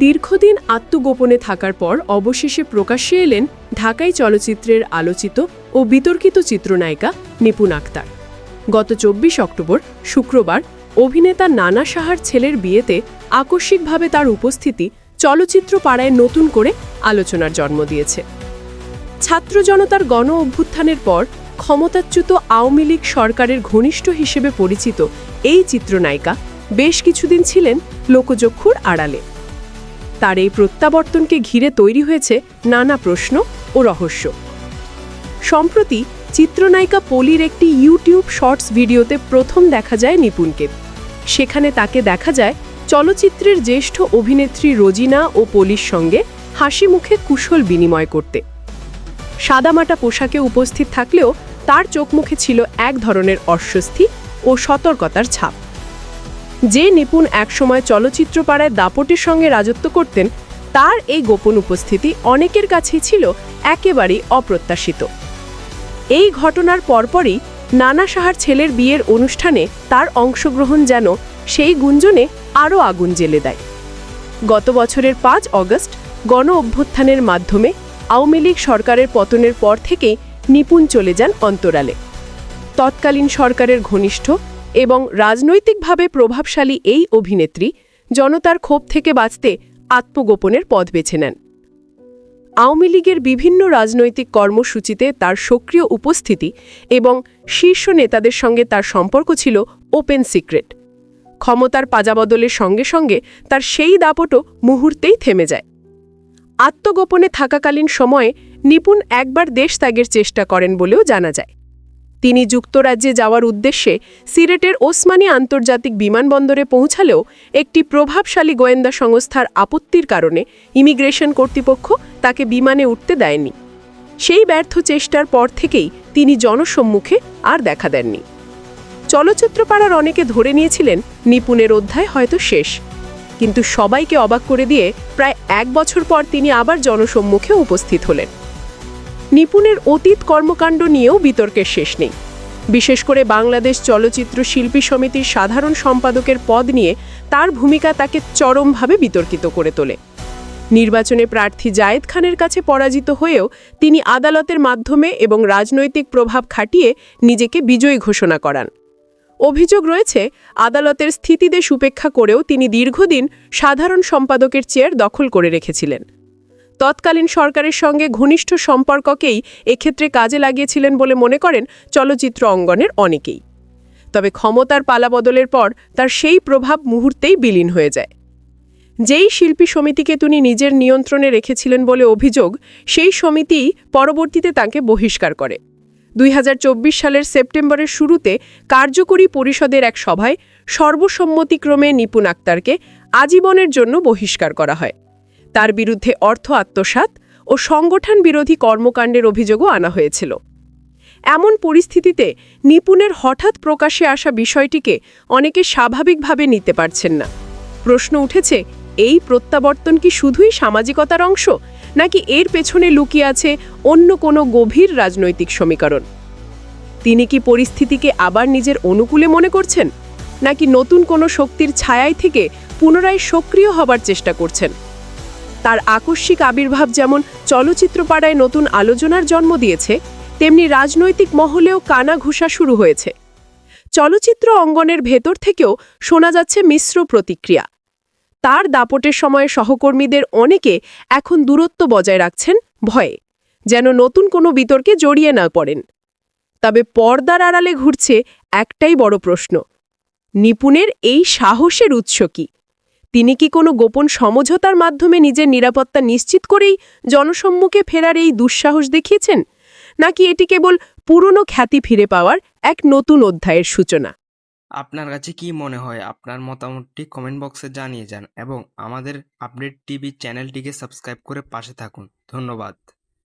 দীর্ঘদিন আত্মগোপনে থাকার পর অবশেষে প্রকাশ্যে এলেন ঢাকাই চলচ্চিত্রের আলোচিত ও বিতর্কিত চিত্রনায়িকা নিপুণ আক্তার। গত চব্বিশ অক্টোবর শুক্রবার অভিনেতা নানা সাহার ছেলের বিয়েতে আকস্মিকভাবে তার উপস্থিতি চলচ্চিত্র পাড়ায় নতুন করে আলোচনার জন্ম দিয়েছে। ছাত্র জনতার গণ অভ্যুত্থানের পর ক্ষমতাচ্যুত আওয়ামী লীগ সরকারের ঘনিষ্ঠ হিসেবে পরিচিত এই চিত্রনায়িকা বেশ কিছুদিন ছিলেন লোকচক্ষুর আড়ালে। তার এই প্রত্যাবর্তনকে ঘিরে তৈরি হয়েছে নানা প্রশ্ন ও রহস্য। সম্প্রতি চিত্রনায়িকা পলির একটি ইউটিউব শর্টস ভিডিওতে প্রথম দেখা যায় নিপুণকে। সেখানে তাকে দেখা যায় চলচ্চিত্রের জ্যেষ্ঠ অভিনেত্রী রোজিনা ও পলির সঙ্গে হাসি মুখে কুশল বিনিময় করতে। সাদামাটা পোশাকে উপস্থিত থাকলেও তার চোখমুখে ছিল এক ধরনের অস্বস্তি ও সতর্কতার ছাপ। যে নিপুণ একসময় চলচ্চিত্র পাড়ায় দাপটের সঙ্গে রাজত্ব করতেন, তার এই গোপন উপস্থিতি অনেকের কাছেই ছিল একেবারেই অপ্রত্যাশিত। এই ঘটনার পরপরই নানা সাহার ছেলের বিয়ের অনুষ্ঠানে তার অংশগ্রহণ যেন সেই গুঞ্জনে আরও আগুন জ্বেলে দেয়। গত বছরের পাঁচ অগস্ট গণ অভ্যুত্থানের মাধ্যমে আওয়ামী লীগ সরকারের পতনের পর থেকেই নিপুণ চলে যান অন্তরালে। তৎকালীন সরকারের ঘনিষ্ঠ এবং রাজনৈতিকভাবে প্রভাবশালী এই অভিনেত্রী জনতার ক্ষোভ থেকে বাঁচতে আত্মগোপনের পথ বেছে নেন। আওয়ামী লীগের বিভিন্ন রাজনৈতিক কর্মসূচিতে তার সক্রিয় উপস্থিতি এবং শীর্ষ নেতাদের সঙ্গে তার সম্পর্ক ছিল ওপেন সিক্রেট। ক্ষমতার পাজাবদলের সঙ্গে সঙ্গে তার সেই দাপটও মুহূর্তেই থেমে যায়। আত্মগোপনে থাকাকালীন সময়ে নিপুণ একবার দেশ ত্যাগের চেষ্টা করেন বলেও জানা যায়। তিনি যুক্তরাজ্যে যাওয়ার উদ্দেশ্যে সিরেটের ওসমানী আন্তর্জাতিক বিমানবন্দরে পৌঁছালেও একটি প্রভাবশালী গোয়েন্দা সংস্থার আপত্তির কারণে ইমিগ্রেশন কর্তৃপক্ষ তাকে বিমানে উঠতে দেয়নি। সেই ব্যর্থ চেষ্টার পর থেকেই তিনি জনসম্মুখে আর দেখা দেননি। চলচ্চিত্রপাড়ার অনেকে ধরে নিয়েছিলেন, নিপুণের অধ্যায় হয়তো শেষ। কিন্তু সবাইকে অবাক করে দিয়ে প্রায় এক বছর পর তিনি আবার জনসম্মুখে উপস্থিত হলেন। নিপুণের অতীত কর্মকাণ্ড নিয়েও বিতর্কের শেষ নেই। বিশেষ করে বাংলাদেশ চলচ্চিত্র শিল্পী সমিতির সাধারণ সম্পাদকের পদ নিয়ে তার ভূমিকা তাকে চরমভাবে বিতর্কিত করে তোলে। নির্বাচনে প্রার্থী জায়েদ খানের কাছে পরাজিত হয়েও তিনি আদালতের মাধ্যমে এবং রাজনৈতিক প্রভাব খাটিয়ে নিজেকে বিজয়ী ঘোষণা করান। অভিযোগ রয়েছে, আদালতের স্থিতিদেশ উপেক্ষা করেও তিনি দীর্ঘদিন সাধারণ সম্পাদকের চেয়ার দখল করে রেখেছিলেন। তৎকালীন সরকারের সঙ্গে ঘনিষ্ঠ সম্পর্ককেই এক্ষেত্রে কাজে লাগিয়েছিলেন বলে মনে করেন চলচ্চিত্র অঙ্গনের অনেকেই। তবে ক্ষমতার পালাবদলের পর তার সেই প্রভাব মুহূর্তেই বিলীন হয়ে যায়। যেই শিল্পী সমিতিকে তিনি নিজের নিয়ন্ত্রণে রেখেছিলেন বলে অভিযোগ, সেই সমিতিই পরবর্তীতে তাকে বহিষ্কার করে। দুই হাজার চব্বিশ সালের সেপ্টেম্বরের শুরুতে কার্যকরী পরিষদের এক সভায় সর্বসম্মতিক্রমে নিপুণ আক্তারকে আজীবনের জন্য বহিষ্কার করা হয়। তার বিরুদ্ধে অর্থ আত্মসাত ও সংগঠন বিরোধী কর্মকাণ্ডের অভিযোগও আনা হয়েছিল। এমন পরিস্থিতিতে নিপুণের হঠাৎ প্রকাশে আসা বিষয়টিকে অনেকে স্বাভাবিকভাবে নিতে পারছেন না। প্রশ্ন উঠেছে, এই প্রত্যাবর্তন কি শুধুই সামাজিকতার অংশ, নাকি এর পেছনে লুকিয়ে আছে অন্য কোনো গভীর রাজনৈতিক সমীকরণ? তিনি কি পরিস্থিতিকে আবার নিজের অনুকূলে মনে করছেন, নাকি নতুন কোনো শক্তির ছায়ায় থেকে পুনরায় সক্রিয় হবার চেষ্টা করছেন? তার আকস্মিক আবির্ভাব যেমন চলচ্চিত্রপাড়ায় নতুন আলোচনার জন্ম দিয়েছে, তেমনি রাজনৈতিক মহলেও কানা ঘুষা শুরু হয়েছে। চলচ্চিত্র অঙ্গনের ভেতর থেকেও শোনা যাচ্ছে মিশ্র প্রতিক্রিয়া। তার দাপটের সময়ে সহকর্মীদের অনেকে এখন দূরত্ব বজায় রাখছেন ভয়ে, যেন নতুন কোনো বিতর্কে জড়িয়ে না পড়েন। তবে পর্দার আড়ালে ঘুরছে একটাই বড় প্রশ্ন, নিপুণের এই সাহসের উৎস কি? তিনি কি কোনো গোপন সমঝোতার মাধ্যমে নিজের নিরাপত্তা নিশ্চিত করেই জনসম্মুখে ফেরার এই দুঃসাহস দেখিয়েছেন? নাকি এটি কেবল পুরনো খ্যাতি ফিরে পাওয়ার এক নতুন অধ্যায়ের সূচনা? আপনার কাছে কি মনে হয়? আপনার মতামতটি কমেন্ট বক্সে জানিয়ে যান এবং আমাদের আপডেট টিভি চ্যানেলটিকে সাবস্ক্রাইব করে পাশে থাকুন। ধন্যবাদ।